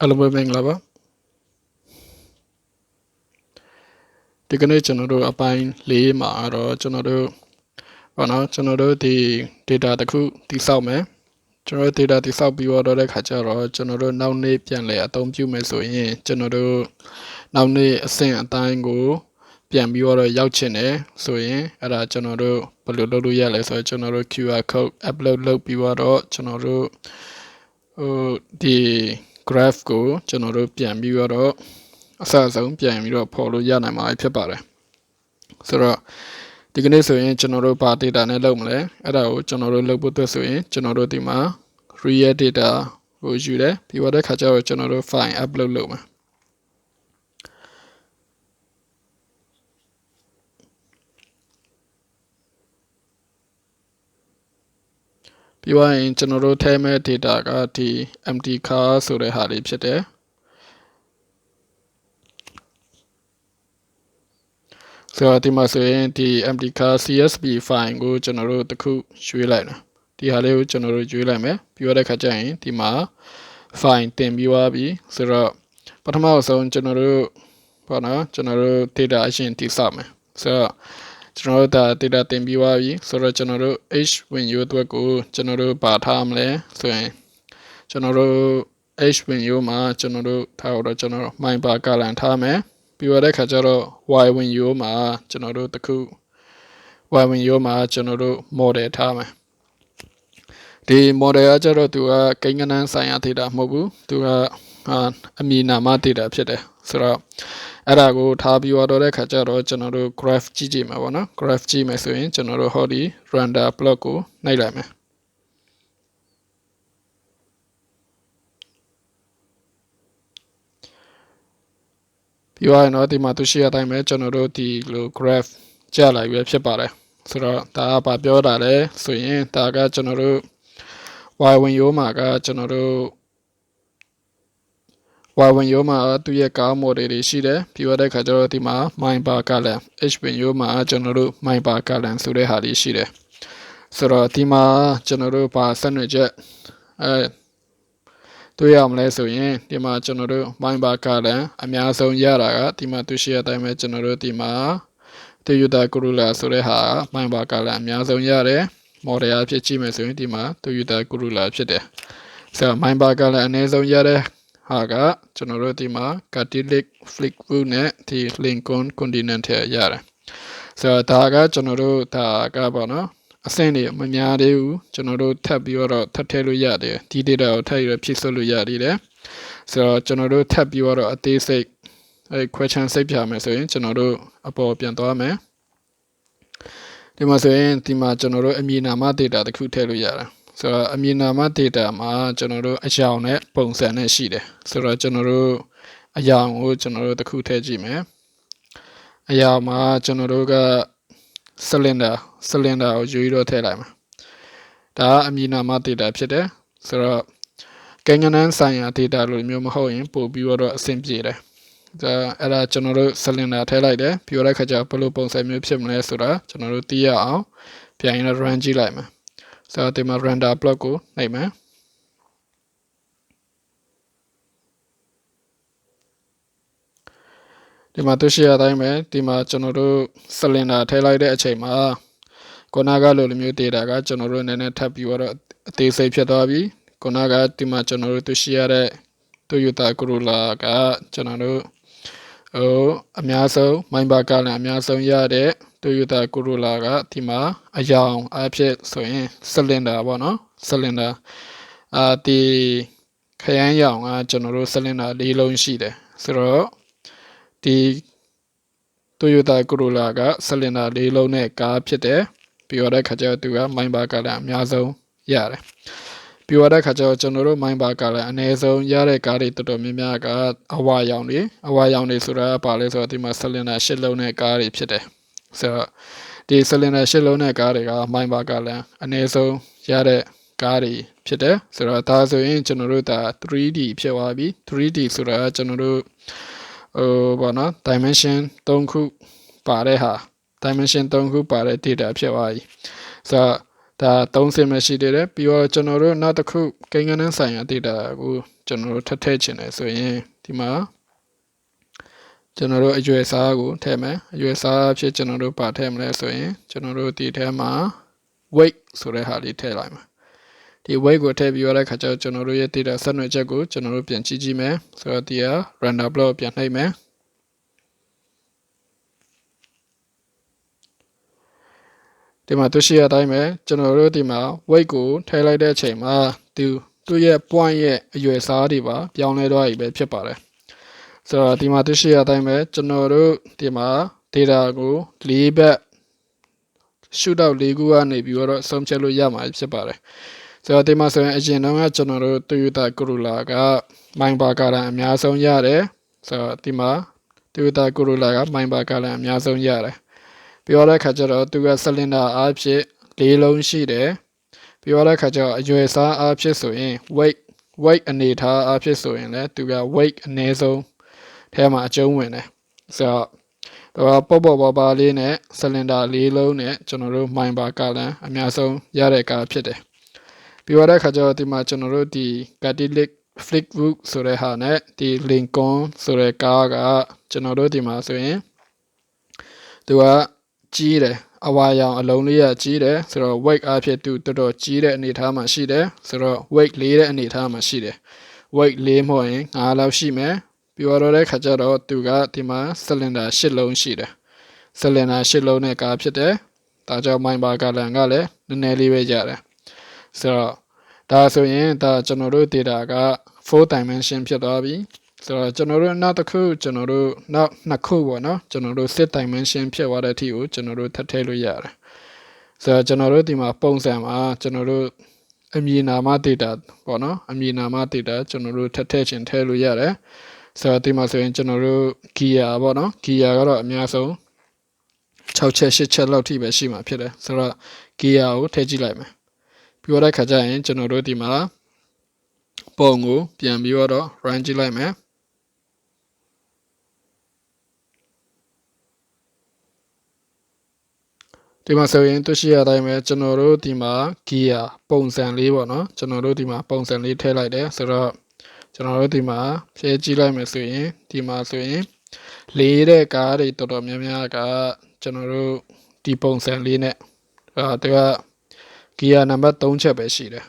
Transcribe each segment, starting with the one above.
အားလုံးပဲမင်္ဂလာပါဒီကနေ့ကျွန်တော်တို့အပိုင်း၄မှာတော့ကျွန်တော်တို့ဘာနော်ကျွန်တော်တို့ဒီ data တစ်ခုတိစောက်မယ်ကျွန်တော်တို့ data တိစောက်ပြီးတော့တဲ့ခါကျတော့ကျွန်တော်တို့နောက်နေ့ပြန်လည်အသုံးပြုမယ်ဆိုရင်ကျွန်တော်တို့နောက်နေ့အဆင့်အတိုင်းကို ပြန်ပြီးတော့ရောက်ချင်တယ်ဆိုရင်အဲ့ဒါကျွန်တော်တို့ဘယ်လိုလုပ်လို့ရလဲဆိုတော့ကျွန်တော်တို့ QR code upload လုပ်ပြီးတော့ကျွန်တော်တို့ဟိုဒီ graph ကိုကျွန်တော်တို့ပြန်ပြီးတော့အစအဆုံးပြန်ပြီးတော့ဖော်လို့ရနိုင်မှာဖြစ်ပါတယ်ဆိုတော့ဒီကနေ့ဆိုရင်ကျွန်တော်တို့ဘာ data နဲ့လုပ်မလဲအဲ့ဒါကိုကျွန်တော်တို့လုပ်ဖို့အတွက်ဆိုရင်ကျွန်တော်တို့ဒီမှာ real data ကိုယူတယ်ပြီးတော့ခါကျတော့ကျွန်တော်တို့ file upload လုပ်မှာ ပြီးသွားရင်ကျွန်တော်တို့ထဲမဲ့ data ကဒီ empty car ဆိုတဲ့ဟာလေးဖြစ်တယ်ဆိုတော့ဒီမှာဆိုရင်ဒီ empty car csv file ကိုကျွန်တော်တို့တခုရွှေ့လိုက်နော်ဒီဟာလေးကိုကျွန်တော်တို့ရွှေ့လိုက်မယ်ပြီးတော့တဲ့ခါကျရင်ဒီမှာ file တင်ပြီးသွားပြီဆိုတော့ပထမဆုံးကျွန်တော်တို့ဘာနော်ကျွန်တော်တို့ data အရင်တိစမယ်ဆိုတော့ ကျွန်တော်တို့ဒါ data တင်ပြီးသွားပြီဆိုတော့ကျွန်တော်တို့ h window အတွက်ကိုကျွန်တော်တို့ပါထားမလဲဆိုရင်ကျွန်တော်တို့ h window မှာကျွန်တော်တို့ထားတော့ကျွန်တော်တို့ my bar ကလန်ထားမယ်ပြီးတော့တဲ့ခါကျတော့ y window မှာကျွန်တော်တို့တခု y window မှာကျွန်တော်တို့ model ထားမယ်ဒီ model ကကျတော့သူကကိန်းဂဏန်းဆိုင်ရာ data မဟုတ်ဘူးသူကအမည်နာမ data ဖြစ်တယ်ဆိုတော့ အဲ့ဒါကိုထားပြီးတော့တဲ့ခါကျတော့ကျွန်တော်တို့ graph ကြည့်ကြည့်မှာပေါ့နော် graph ကြည့်မယ်ဆိုရင်ကျွန်တော်တို့ဟောဒီ render plot ကိုနှိပ်လိုက်မယ်ပြီးတော့တော့ဒီမှာသူရှိရတိုင်းပဲကျွန်တော်တို့ဒီလို graph ကြလာရွေးဖြစ်ပါတယ်ဆိုတော့ဒါကဘာပြောတာလဲဆိုရင်ဒါကကျွန်တော်တို့ y win ရိုးမှာကကျွန်တော်တို့ y win ရိုးမှာသူ့ရဲ့ကား model တွေရှိတယ်ပြီးတော့တဲ့ခါကျတော့ဒီမှာ my bar column h win ရိုးမှာကျွန်တော်တို့ my bar column ဆိုတဲ့ဟာတွေရှိတယ်ဆိုတော့ဒီမှာကျွန်တော်တို့ဘာဆက်နွယ်ချက်အဲတွေ့ရမလဲဆိုရင်ဒီမှာကျွန်တော်တို့ my bar column အများဆုံးရတာကဒီမှာသူရှိရတိုင်းပဲကျွန်တော်တို့ဒီမှာ Toyota Corolla ဆိုတဲ့ဟာ my bar column အများဆုံးရတယ် model အဖြစ်ကြည့်မယ်ဆိုရင်ဒီမှာ Toyota Corolla ဖြစ်တယ်ဆိုတော့ my bar column အနည်းဆုံးရတဲ့ ဟာကကျွန်တော်တို့ဒီမှာ Cadillac Fleetwood နဲ့ဒီ Lincoln Continental ရတယ်ဆိုတော့ဒါကကျွန်တော်တို့ဒါကပေါ့နော်အဆင့်တွေမများသေးဘူးကျွန်တော်တို့ထပ်ပြီးတော့ထပ်ထည့်လို့ရတယ်ဒီ data ကိုထပ်ပြီးဖြည့်စွက်လို့ရသေးတယ်ဆိုတော့ကျွန်တော်တို့ထပ်ပြီးတော့အသေးစိတ်အဲ question စိတ်ပြမယ်ဆိုရင်ကျွန်တော်တို့အပေါ်ပြန်သွားမယ်ဒီမှာဆိုရင်ဒီမှာကျွန်တော်တို့အမည်နာမ data တခုထည့်လို့ရတယ် ဆိုတော့အမည်နာမ data မှာကျွန်တော်တို့အယောင်နဲ့ပုံစံနဲ့ရှိတယ်ဆိုတော့ကျွန်တော်တို့အယောင်ကိုကျွန်တော်တို့တခုထည့်ကြည့်မယ်အယောင်မှာကျွန်တော်တို့က cylinder cylinder ကိုယူပြီးတော့ထည့်လိုက်မှာဒါကအမည်နာမ data ဖြစ်တယ်ဆိုတော့ကိန်းဂဏန်းဆိုင်ရာ data လို့မျိုးမဟုတ်ရင်ပို့ပြီးတော့အဆင်ပြေတယ်ဒါအဲ့ဒါကျွန်တော်တို့ cylinder ထည့်လိုက်တယ်ပြီးတော့ခါကျဘယ်လိုပုံစံမျိုးဖြစ်မလဲဆိုတာကျွန်တော်တို့သိရအောင်ပြန်ရင် run ကြည့်လိုက်မှာ ဆိုတော့ဒီမှာ render block ကိုနှိပ်မယ်ဒီမှာတွေ့ရှိရတိုင်းပဲဒီမှာကျွန်တော်တို့ cylinder ထည့်လိုက်တဲ့အချိန်မှာခုနကလိုလိုမျိုး data ကကျွန်တော်တို့နည်းနည်းထပ်ပြီးတော့အသေးစိတ်ဖြစ်သွားပြီခုနကဒီမှာကျွန်တော်တို့တွေ့ရှိရတဲ့ Toyota Corolla ကကျွန်တော်တို့ဟိုအများဆုံးမိုင်းဘာကလည်းအများဆုံးရတဲ့ Toyota Corolla ကဒီမှာအယောင်အဖြစ်ဆိုရင် cylinder ပေါ့နော် cylinder အာဒီခရမ်းရောင်ကကျွန်တော်တို့ cylinder ၄လုံးရှိတယ်ဆိုတော့ဒီ Toyota Corolla က cylinder ၄လုံးနဲ့ကားဖြစ်တယ်ပြီးတော့ခါကျတော့သူကမိုင်းဘာကလည်းအများဆုံးရတယ်ပြီးတော့ခါကျတော့ကျွန်တော်တို့မိုင်းဘာကလည်းအနည်းဆုံးရတဲ့ကားတွေတော်တော်များများကအဝါရောင်တွေအဝါရောင်တွေဆိုတာပါလဲဆိုတော့ဒီမှာ cylinder ၈လုံးနဲ့ကားတွေဖြစ်တယ် ဆိုတော့ဒီ cylinder ၈လုံးနဲ့ကားတွေကမိုင်းဘာကလည်းအနည်းဆုံးရတဲ့ကားတွေဖြစ်တယ်ဆိုတော့ဒါဆိုရင်ကျွန်တော်တို့ဒါ 3D ဖြစ်သွားပြီ 3D ဆိုတာကျွန်တော်တို့ဟိုဘောနော် dimension 3ခုပါတဲ့ဟာ dimension 3ခုပါတဲ့ data ဖြစ်သွားပြီဆိုတော့ဒါသုံးစင်မရှိသေးတယ်ပြီးတော့ကျွန်တော်တို့နောက်တစ်ခုကိန်းဂဏန်းဆိုင်ရာ data ကိုကျွန်တော်တို့ထပ်ထည့်ချင်တယ်ဆိုရင်ဒီမှာ ကျွန်တော်တို့အရွယ်စားကိုထည့်မယ်အရွယ်စားအဖြစ်ကျွန်တော်တို့ပါထည့်မလဲဆိုရင်ကျွန်တော်တို့ဒီထဲမှာ weight ဆိုတဲ့ဟာလေးထည့်လိုက်မှာဒီ weight ကိုထည့်ပြီးရတဲ့ခါကျတော့ကျွန်တော်တို့ရဲ့ data ဆက်နွယ်ချက်ကိုကျွန်တော်တို့ပြန်ကြည့်ကြည့်မယ်ဆိုတော့ဒီက random block ပြန်နှိပ်မယ်ဒီမှာသူရှိရတိုင်းပဲကျွန်တော်တို့ဒီမှာ weight ကိုထည့်လိုက်တဲ့အချိန်မှာသူသူ့ရဲ့ point ရဲ့အရွယ်စားတွေပါပြောင်းလဲသွားပြီပဲဖြစ်ပါတယ် ဆိုတော့ဒီမှာသူရှိရတိုင်းပဲကျွန်တော်တို့ဒီမှာ data ကို၄ဘက်ရှုထောက်၄ခုကနေပြီးတော့ဆုံးဖြတ်လို့ရမှာဖြစ်ပါတယ်ဆိုတော့ဒီမှာဆိုရင်အရင်တော့ကကျွန်တော်တို့ Toyota Corolla ကမိုင်ဘာကာရန်အများဆုံးရတယ်ဆိုတော့ဒီမှာ Toyota Corolla ကမိုင်ဘာကာရန်အများဆုံးရတယ်ပြောတဲ့ခါကျတော့သူကဆလင်ဒါအားဖြင့်၄လုံးရှိတယ်ပြောတဲ့ခါကျတော့အရွယ်စားအားဖြင့်ဆိုရင် weight weight အနေထားအားဖြင့်ဆိုရင်လည်းသူက weight အနည်းဆုံး ထဲမှာအကျုံးဝင်တယ်ဆိုတော့တော့ပေါ့ပေါ့ပါပါလေးနဲ့ဆလင်ဒါ၄လုံးနဲ့ကျွန်တော်တို့မိုင်ဘာကာလန်အများဆုံးရတဲ့ကားဖြစ်တယ်ပြီးတော့တဲ့ခါကျတော့ဒီမှာကျွန်တော်တို့ဒီ Cadillac Fleetwood ဆိုတဲ့ဟာနဲ့ဒီ Lincoln ဆိုတဲ့ကားကကျွန်တော်တို့ဒီမှာဆိုရင်သူကကြီးတယ်အဝါရောင်အလုံးလေးကကြီးတယ်ဆိုတော့ weight အဖြစ်သူတော်တော်ကြီးတဲ့အနေထားမှာရှိတယ်ဆိုတော့ weight လေးတဲ့အနေထားမှာရှိတယ် weight လေးမဟုတ်ရင်9လောက်ရှိမယ် ပြီးတော့တဲ့ခါကျတော့သူကဒီမှာ cylinder 10လုံးရှိတယ် cylinder 10လုံးနဲ့ကားဖြစ်တယ်ဒါကြောင့်မိုင်ဘာဂလန်ကလည်းနည်းနည်းလေးပဲရတယ်ဆိုတော့ဒါဆိုရင်ဒါကျွန်တော်တို့ data က4 dimension ဖြစ်သွားပြီဆိုတော့ကျွန်တော်တို့နောက်တစ်ခုကျွန်တော်တို့နောက်နှစ်ခုပေါ့နော်ကျွန်တော်တို့6 dimension ဖြစ်သွားတဲ့အထိကိုကျွန်တော်တို့ထပ်ထည့်လို့ရတယ်ဆိုတော့ကျွန်တော်တို့ဒီမှာပုံစံမှာကျွန်တော်တို့အမည်နာမ data ပေါ့နော်အမည်နာမ data ကျွန်တော်တို့ထပ်ထည့်ခြင်းထည့်လို့ရတယ် ဆိုတော့ဒီမှာဆိုရင်ကျွန်တော်တို့ gear ပေါ့နော် gear ကတော့အများဆုံး6ချက်8ချက်လောက်ထိပဲရှိမှာဖြစ်တယ်ဆိုတော့ gear ကိုထည့်ကြည့်လိုက်မယ်ပြီးတော့ခါကျရင်ကျွန်တော်တို့ဒီမှာပုံကိုပြန်ပြီးတော့ run ကြည့်လိုက်မယ်ဒီမှာဆိုရင်တွေ့ရှိရတိုင်းပဲကျွန်တော်တို့ဒီမှာ gear ပုံစံလေးပေါ့နော်ကျွန်တော်တို့ဒီမှာပုံစံလေးထည့်လိုက်တယ်ဆိုတော့ ကျွန်တော်တို့ဒီမှာဖြည့်ကြည့်လိုက်မယ်ဆိုရင်ဒီမှာဆိုရင်လေးတဲ့ကားတွေတော်တော်များများကကျွန်တော်တို့ဒီပုံစံလေးနဲ့အာသူက gear နံပါတ်3ချက်ပဲရှိတယ်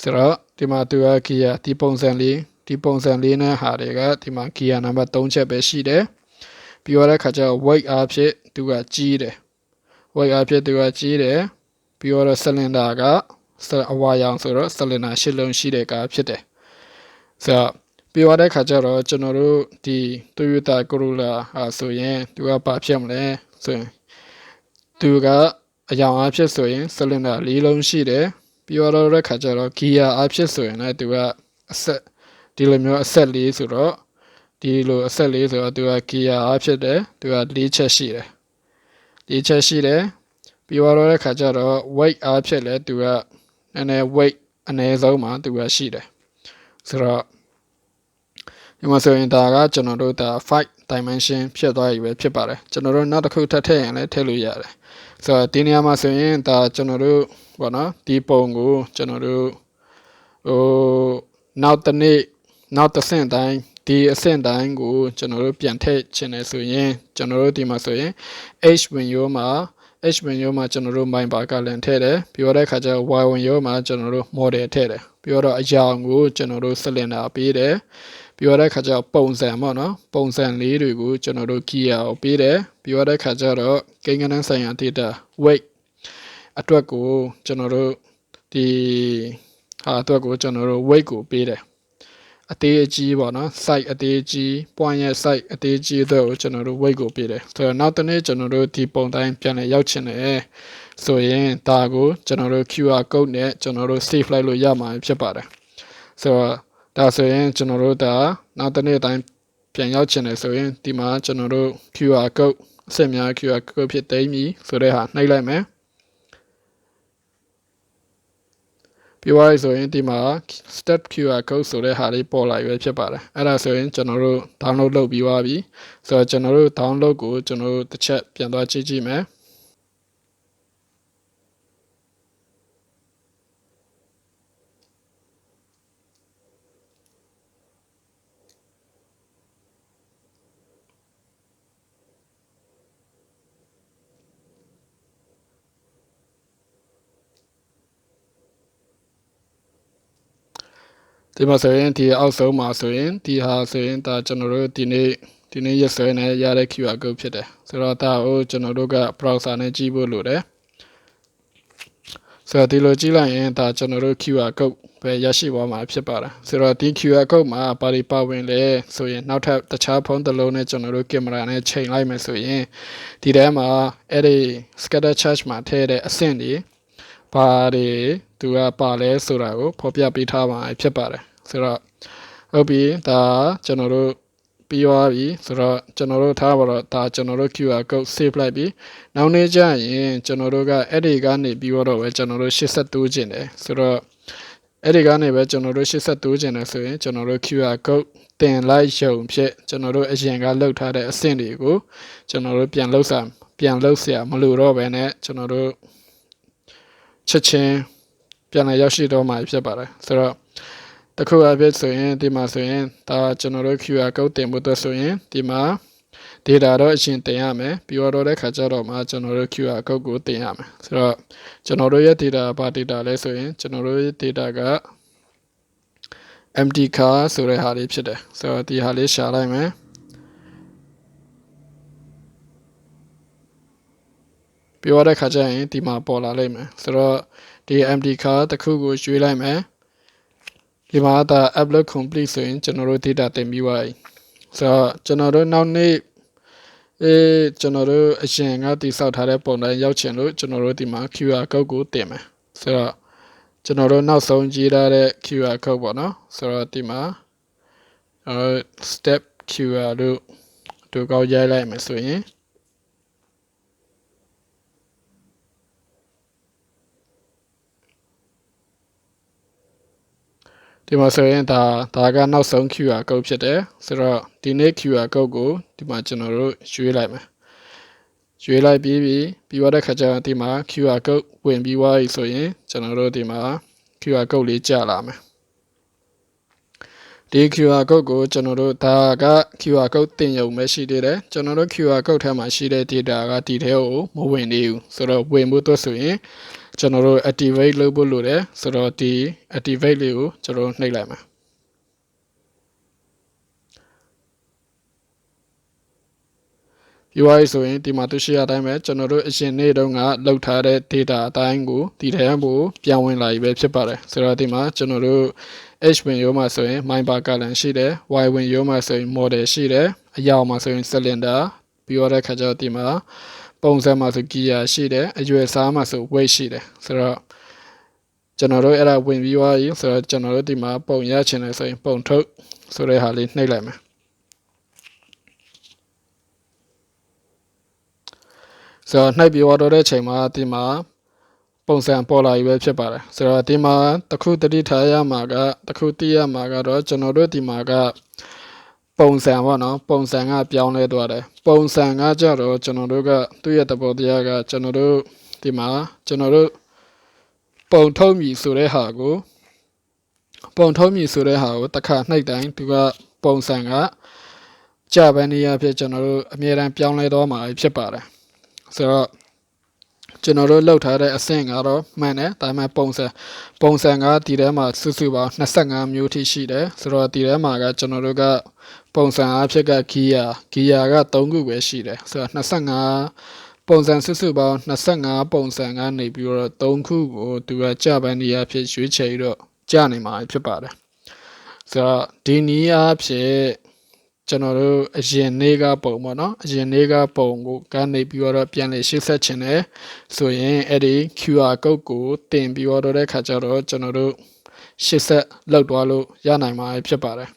ဆိုတော့ဒီမှာသူက gear ဒီပုံစံလေးဒီပုံစံလေးနဲ့ဟာတွေကဒီမှာ gear နံပါတ်3ချက်ပဲရှိတယ်ပြီးတော့ခါကျတော့ weight အားဖြင့်သူကကြီးတယ် weight အဖြစ်သူကကြီးတယ်ပြီးတော့ဆလင်ဒါကအဝါရောင်ဆိုတော့ဆလင်ဒါရှစ်လုံးရှိတဲ့ကားဖြစ်တယ် ဆိုတော့ပြီးသွားတဲ့ခါကျတော့ကျွန်တော်တို့ဒီ Toyota Corolla ဟာဆိုရင်သူကဘာဖြစ်မလဲဆိုရင်သူကအယောင်အဖြစ်ဆိုရင်ဆလင်ဒါ၄လုံးရှိတယ်ပြီးတော့တဲ့ခါကျတော့ gear အဖြစ်ဆိုရင်လည်းသူကအဆက်ဒီလိုမျိုးအဆက်လေးဆိုတော့ဒီလိုအဆက်လေးဆိုတော့သူက gear အဖြစ်တယ်သူက၄ချက်ရှိတယ်လေးချက်ရှိတယ်ပြီးတော့တဲ့ခါကျတော့ weight အားဖြင့်လဲသူကနည်းနည်း weight အနည်းဆုံးမှာသူကရှိတယ် ဆိုတော့ဒီမှာဆိုရင်ဒါကကျွန်တော်တို့ဒါ5 dimension ဖြစ်သွားပြီပဲဖြစ်ပါတယ်ကျွန်တော်တို့နောက်တစ်ခုထပ်ထည့်ရင်လည်းထည့်လို့ရတယ်ဆိုတော့ဒီနေရာမှာဆိုရင်ဒါကျွန်တော်တို့ဘောနော်ဒီပုံကိုကျွန်တော်တို့ဟိုနောက်တစ်နေ့နောက်တစ်ဆင့်တိုင်းဒီအဆင့်တိုင်းကိုကျွန်တော်တို့ပြန်ထည့်ချင်တယ်ဆိုရင်ကျွန်တော်တို့ဒီမှာဆိုရင် h window မှာ h window မှာကျွန်တော်တို့ mind bar ကလည်းထည့်တယ်ပြီးတော့တဲ့ခါကျ y window မှာကျွန်တော်တို့ model ထည့်တယ်ပြီးတော့အရာကိုကျွန်တော်တို့ cylinder ပေးတယ်ပြီးတော့တဲ့ခါကျပုံစံပေါ့နော်ပုံစံလေးတွေကိုကျွန်တော်တို့ gear ကိုပေးတယ်ပြီးတော့တဲ့ခါကျတော့ကိန်းဂဏန်းဆိုင်ရာ data weight အတွက်ကိုကျွန်တော်တို့ဒီဟာအတွက်ကိုကျွန်တော်တို့ weight ကိုပေးတယ် အသေးအကြီးပေါ့နော် site အသေးကြီး point ရဲ့ site အသေးကြီးအတွက်ကိုကျွန်တော်တို့ weight ကိုပေးတယ်ဆိုတော့နောက်တစ်နေ့ကျွန်တော်တို့ဒီပုံတိုင်းပြန်လည်ရောက်ချင်တယ်ဆိုရင်ဒါကိုကျွန်တော်တို့ QR code နဲ့ကျွန်တော်တို့ save လိုက်လို့ရမှာဖြစ်ပါတယ်ဆိုတော့ဒါဆိုရင်ကျွန်တော်တို့ဒါနောက်တစ်နေ့တိုင်းပြန်ရောက်ချင်တယ်ဆိုရင်ဒီမှာကျွန်တော်တို့ QR code အစစ်များ QR code ဖြစ်သိမ်းပြီဆိုတဲ့ဟာနှိပ်လိုက်မယ် ပြီးသွားပြီဆိုရင်ဒီမှာ step QR code ဆိုတဲ့ဟာလေးပေါ်လာရွေးဖြစ်ပါတယ်အဲ့ဒါဆိုရင်ကျွန်တော်တို့ download လုပ်ပြီးသွားပြီဆိုတော့ကျွန်တော်တို့ download ကိုကျွန်တော်တို့တစ်ချက်ပြန်သွားကြည့်ကြည့်မယ် ဒီမှာဆိုရင်ဒီအောက်ဆုံးမှာဆိုရင်ဒီဟာဆိုရင်ဒါကျွန်တော်တို့ဒီနေ့ဒီနေ့ရက်စွဲနဲ့ရတဲ့ QR code ဖြစ်တယ်ဆိုတော့ဒါကိုကျွန်တော်တို့က browser နဲ့ကြည့်ဖို့လိုတယ်ဆိုတော့ဒီလိုကြည့်လိုက်ရင်ဒါကျွန်တော်တို့ QR code ပဲရရှိသွားမှာဖြစ်ပါတယ်ဆိုတော့ဒီ QR code မှာပါရီပါဝင်လဲဆိုရင်နောက်ထပ်တခြားဖုန်းတစ်လုံးနဲ့ကျွန်တော်တို့ကင်မရာနဲ့ချိန်လိုက်မယ်ဆိုရင်ဒီထဲမှာအဲ့ဒီ scatter charge မှာထည့်တဲ့အဆင့်တွေ ဘာတွေသူကပါလဲဆိုတာကိုဖော်ပြပေးထားမှာဖြစ်ပါတယ်ဆိုတော့ဟုတ်ပြီဒါကျွန်တော်တို့ပြီးသွားပြီဆိုတော့ကျွန်တော်တို့ထားပါတော့ဒါကျွန်တော်တို့ QR code save လိုက်ပြီနောက်နေ့ကျရင်ကျွန်တော်တို့ကအဲ့ဒီကနေပြီးတော့ပဲကျွန်တော်တို့82ကျင်တယ်ဆိုတော့အဲ့ဒီကနေပဲကျွန်တော်တို့82ကျင်တယ်ဆိုရင်ကျွန်တော်တို့ QR code တင်လိုက်ရုံဖြင့်ကျွန်တော်တို့အရင်ကလောက်ထားတဲ့အဆင့်တွေကိုကျွန်တော်တို့ပြန်လောက်စာပြန်လောက်ဆရာမလို့တော့ပဲနဲ့ကျွန်တော်တို့ ချက်ချင်းပြန်လာရောက်ရှိတော့မှာဖြစ်ပါတယ်ဆိုတော့တခုအဖြစ်ဆိုရင်ဒီမှာဆိုရင်ဒါကျွန်တော်တို့ QR code တင်ဖို့အတွက်ဆိုရင်ဒီမှာ data တော့အရင်တင်ရမယ်ပြီးတော့တဲ့ခါကျတော့မှကျွန်တော်တို့ QR code ကိုတင်ရမယ်ဆိုတော့ကျွန်တော်တို့ရဲ့ data ဘာ data လဲဆိုရင်ကျွန်တော်တို့ရဲ့ data က empty car ဆိုတဲ့ဟာလေးဖြစ်တယ်ဆိုတော့ဒီဟာလေးရှာလိုက်မယ် ပြောရတဲ့ခါကျရင်ဒီမှာပေါ်လာလိမ့်မယ်ဆိုတော့ဒီ empty car တစ်ခုကိုရွှေ့လိုက်မယ်ဒီမှာဒါ upload complete ဆိုရင်ကျွန်တော်တို့ data တင်ပြီးသွားပြီဆိုတော့ကျွန်တော်တို့နောက်နေ့အေးကျွန်တော်တို့အရင်ကတိစောက်ထားတဲ့ပုံတိုင်းရောက်ချင်လို့ကျွန်တော်တို့ဒီမှာ QR code ကိုတင်မယ်ဆိုတော့ကျွန်တော်တို့နောက်ဆုံးရေးထားတဲ့ QR code ပေါ့နော်ဆိုတော့ဒီမှာအဲ step QR လို့ဒုကောက်ရိုက်လိုက်မယ်ဆိုရင် ဒီမှာဆိုရင်ဒါဒါကနောက်ဆုံး QR code ဖြစ်တယ်ဆိုတော့ဒီနေ့ QR code ကိုဒီမှာကျွန်တော်တို့ရွေးလိုက်မယ်ရွေးလိုက်ပြီးပြီးပြီးသွားတဲ့ခါကျတော့ဒီမှာ QR code ဝင်ပြီးသွားပြီဆိုရင်ကျွန်တော်တို့ဒီမှာ QR code လေးကြာလာမယ်ဒီ QR code ကိုကျွန်တော်တို့ဒါက QR code တင်ရုံပဲရှိသေးတယ်ကျွန်တော်တို့ QR code ထဲမှာရှိတဲ့ data ကဒီထဲကိုမဝင်သေးဘူးဆိုတော့ဝင်ဖို့အတွက်ဆိုရင် ကျွန်တော်တို့ activate လုပ်ဖို့လိုတယ်ဆိုတော့ဒီ activate လေးကိုကျွန်တော်နှိပ်လိုက်မယ်ပြီးသွားပြီဆိုရင်ဒီမှာသူရှိရတိုင်းပဲကျွန်တော်တို့အရင်နေ့တုန်းကလောက်ထားတဲ့ data အတိုင်းကိုဒီထဲကိုပြန်ဝင်လာပြီပဲဖြစ်ပါတယ်ဆိုတော့ဒီမှာကျွန်တော်တို့ H ဝင်ရိုးမှာဆိုရင် Miper Color ရှိတယ် Y ဝင်ရိုးမှာဆိုရင် model ရှိတယ်အရောင်မှာဆိုရင် cylinder ပြီးတော့တဲ့ခါကျတော့ဒီမှာ ပုံစံမှာဆို gear ရှိတယ်အရွယ်စားမှာဆို weight ရှိတယ်ဆိုတော့ကျွန်တော်တို့အဲ့ဒါဝင်ပြီးသွားပြီဆိုတော့ကျွန်တော်တို့ဒီမှာပုံရချင်တယ်ဆိုရင်ပုံထုတ်ဆိုတဲ့ဟာလေးနှိပ်လိုက်မယ်ဆိုတော့နှိပ်ပြီးတော့တဲ့ချိန်မှာဒီမှာပုံစံပေါ်လာပြီပဲဖြစ်ပါတယ်ဆိုတော့ဒီမှာတခုတတိထားရမှာကတခုသိရမှာကတော့ကျွန်တော်တို့ဒီမှာက ပုံစံပေါ့နော်ပုံစံကပြောင်းလဲသွားတယ်ပုံစံကကြတော့ကျွန်တော်တို့ကသူ့ရဲ့သဘောတရားကကျွန်တော်တို့ဒီမှာကျွန်တော်တို့ပုံထုတ်မြည်ဆိုတဲ့ဟာကိုပုံထုတ်မြည်ဆိုတဲ့ဟာကိုတစ်ခါနှိပ်တိုင်းသူကပုံစံကကြပန်းနေရဖြစ်ကျွန်တော်တို့အမြဲတမ်းပြောင်းလဲသွားမှာဖြစ်ပါတယ်ဆိုတော့ကျွန်တော်တို့လောက်ထားတဲ့အဆင့်ကတော့မှန်တယ်ဒါပေမဲ့ပုံစံပုံစံကဒီထဲမှာစုစုပေါင်း25မျိုးထိရှိတယ်ဆိုတော့ဒီထဲမှာကကျွန်တော်တို့က ပုံစံအဖြစ်ကဂီယာဂီယာက3ခုပဲရှိတယ်ဆိုတော့25ပုံစံစုစုပေါင်း25ပုံစံကနေပြီးတော့3ခုကိုသူကကြပန်းနေရဖြစ်ရွေးချယ်ပြီးတော့ကြနိုင်မှာဖြစ်ပါတယ်ဆိုတော့ဒီနည်းအားဖြင့်ကျွန်တော်တို့အရင်နေ့ကပုံပေါ့နော်အရင်နေ့ကပုံကိုကနေပြီးတော့ပြန်လေရှေ့ဆက်ချင်တယ်ဆိုရင်အဲ့ဒီ QR code ကိုတင်ပြီးတော့တဲ့ခါကျတော့ကျွန်တော်တို့ရှေ့ဆက်လောက်သွားလို့ရနိုင်မှာဖြစ်ပါတယ်